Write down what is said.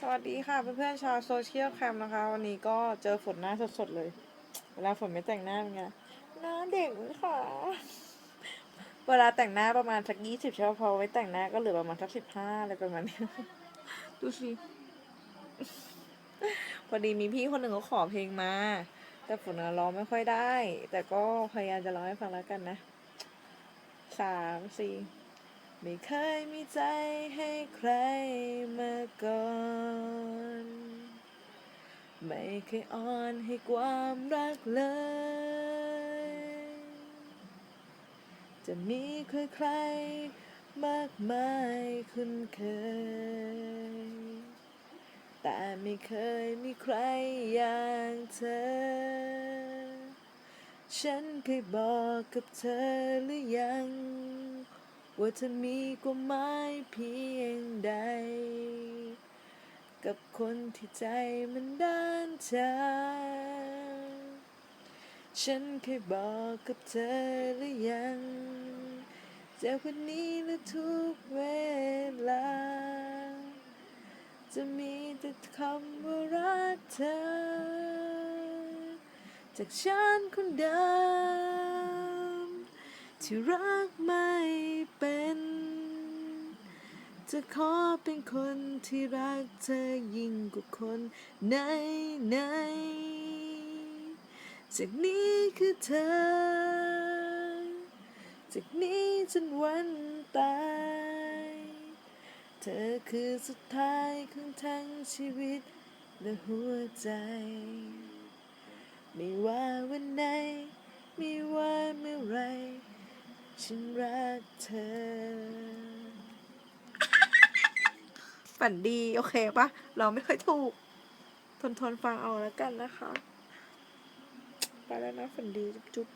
สวัสดีค่ะเพื่อนๆชาวโซเชียลแคมนะคะ วันนี้ก็เจอฝนหน้าสดๆเลย เวลาฝนไม่แต่งหน้าเป็นไงหน้าเด็กค่ะ เวลาแต่งหน้าประมาณสักยี่สิบใช่ไหมพอไว้แต่งหน้าก็เหลือประมาณสักสิบห้าอะไรประมาณนี้ดูสิพอดีมีพี่คนหนึ่งเขาขอเพลงมา แต่ฝนร้องไม่ค่อยได้ แต่ก็พยายามจะร้องให้ฟังแล้วกันนะสามสี่ไม่เคยมีใจ ไม่เคยอ่อนให้ความรักเลย จะมีใครๆมากมายคุ้นเคย แต่ไม่เคยมีใครอย่างเธอ ฉันเคยบอกกับเธอหรือยัง ว่าเธอมีความหมายเพียงใด กับคนที่ใจมันด้านชาฉันเคยบอกกับเธอหรือยังจากวันนี้และทุกเวลา จะมีแต่คำว่ารักเธอ จากฉันคนเดิมที่รักไม่เป็น จะขอเป็นคนที่รักเธอยิ่งกว่าคนไหนไหนๆจากนี้คือเธอ จากนี้จนวันตาย เธอคือสุดท้ายของทั้งชีวิตและหัวใจ ไม่ว่าวันไหน ไม่ว่าเมื่อไร ฉันรักเธอ ฝันดีโอเคปะเราไม่ค่อยถูก ทนทนฟังเอาแล้วกันนะคะ ไปแล้วนะฝันดีจุ๊บ